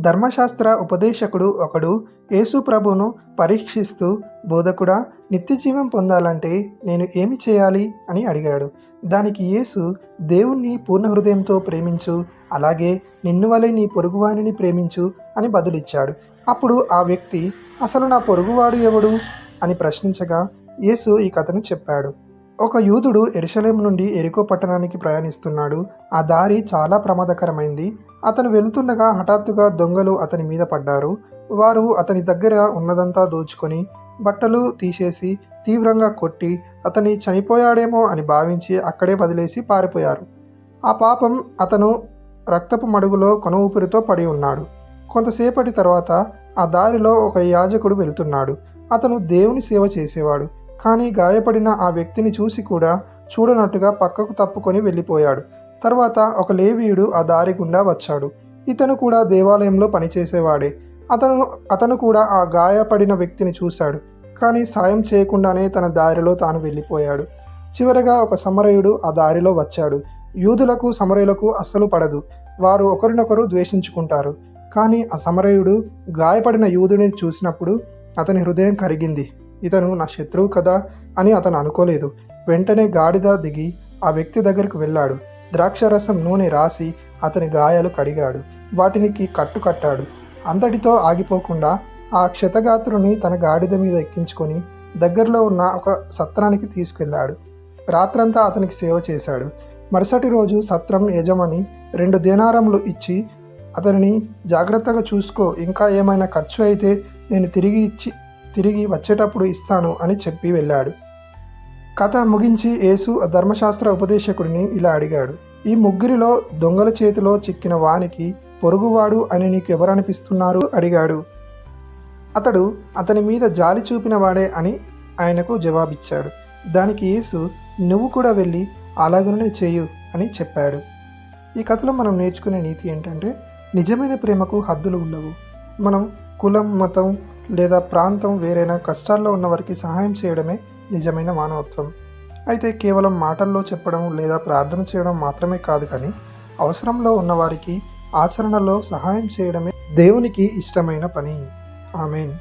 ధర్మశాస్త్ర ఉపదేశకుడు ఒకడు యేసు ప్రభును పరీక్షిస్తూ బోధకుడా నిత్యజీవం పొందాలంటే నేను ఏమి చేయాలి? అని అడిగాడు. దానికి యేసు దేవుణ్ణి పూర్ణ హృదయంతో ప్రేమించు అలాగే నిన్ను వలె నీ పొరుగువారిని ప్రేమించు అని బదులిచ్చాడు. అప్పుడు ఆ వ్యక్తి అసలు నా పొరుగువాడు ఎవడు? అని ప్రశ్నించగా యేసు ఈ కథను చెప్పాడు. ఒక యూదుడు ఎరుషలేం నుండి ఎరికో పట్టణానికి ప్రయాణిస్తున్నాడు. ఆ దారి చాలా ప్రమాదకరమైంది. అతను వెళ్తుండగా హఠాత్తుగా దొంగలు అతని మీద పడ్డారు. వారు అతని దగ్గర ఉన్నదంతా దోచుకొని బట్టలు తీసేసి తీవ్రంగా కొట్టి అతని చనిపోయాడేమో అని భావించి అక్కడే వదిలేసి పారిపోయారు. ఆ పాపం అతను రక్తపు మడుగులో కొన ఊపిరితో పడి ఉన్నాడు. కొంతసేపటి తర్వాత ఆ దారిలో ఒక యాజకుడు వెళ్తున్నాడు. అతను దేవుని సేవ చేసేవాడు. కానీ గాయపడిన ఆ వ్యక్తిని చూసి కూడా చూడనట్టుగా పక్కకు తప్పుకొని వెళ్ళిపోయాడు. తర్వాత ఒక లేవీయుడు ఆ దారి గుండా వచ్చాడు. ఇతను కూడా దేవాలయంలో పనిచేసేవాడే. అతను అతను కూడా ఆ గాయపడిన వ్యక్తిని చూశాడు. కానీ సాయం చేయకుండానే తన దారిలో తాను వెళ్ళిపోయాడు. చివరగా ఒక సమరయుడు ఆ దారిలో వచ్చాడు. యూదులకు సమరయులకు అస్సలు పడదు. వారు ఒకరినొకరు ద్వేషించుకుంటారు. కానీ ఆ సమరయుడు గాయపడిన యూదుని చూసినప్పుడు అతని హృదయం కరిగింది. ఇతను నా శత్రువు కదా అని అతను అనుకోలేదు. వెంటనే గాడిద దిగి ఆ వ్యక్తి దగ్గరికి వెళ్ళాడు. ద్రాక్షరసం నూనె రాసి అతని గాయాలు కడిగాడు. వాటినికి కట్టు కట్టాడు. అంతటితో ఆగిపోకుండా ఆ క్షతగాత్రుని తన గాడిద మీద ఎక్కించుకొని దగ్గరలో ఉన్న ఒక సత్రానికి తీసుకెళ్ళాడు. రాత్రంతా అతనికి సేవ చేశాడు. మరుసటి రోజు సత్రం యజమాని రెండు దేనారములు ఇచ్చి అతనిని జాగ్రత్తగా చూసుకో ఇంకా ఏమైనా ఖర్చు అయితే నేను తిరిగి ఇచ్చి తిరిగి వచ్చేటప్పుడు ఇస్తాను అని చెప్పి వెళ్ళాడు. కథ ముగించి యేసు ధర్మశాస్త్ర ఉపదేశకుడిని ఇలా అడిగాడు. ఈ ముగ్గురిలో దొంగల చేతిలో చిక్కిన వానికి పొరుగువాడు అని నీకు ఎవరనిపిస్తున్నారు? అడిగాడు. అతడు అతని మీద జాలి చూపిన వాడే అని ఆయనకు జవాబిచ్చాడు. దానికి యేసు నువ్వు కూడా వెళ్ళి అలాగనే చేయు అని చెప్పాడు. ఈ కథలో మనం నేర్చుకునే నీతి ఏంటంటే నిజమైన ప్రేమకు హద్దులు ఉండవు. మనం కులం మతం లేదా ప్రాంతం వేరైనా కష్టాల్లో ఉన్న వారికి సహాయం చేయడమే నిజమైన మానవత్వం. అయితే కేవలం మాటల్లో చెప్పడం లేదా ప్రార్థన చేయడం మాత్రమే కాదు కానీ అవసరంలో ఉన్నవారికి ఆచరణలో సహాయం చేయడమే దేవునికి ఇష్టమైన పని. ఆమెన్.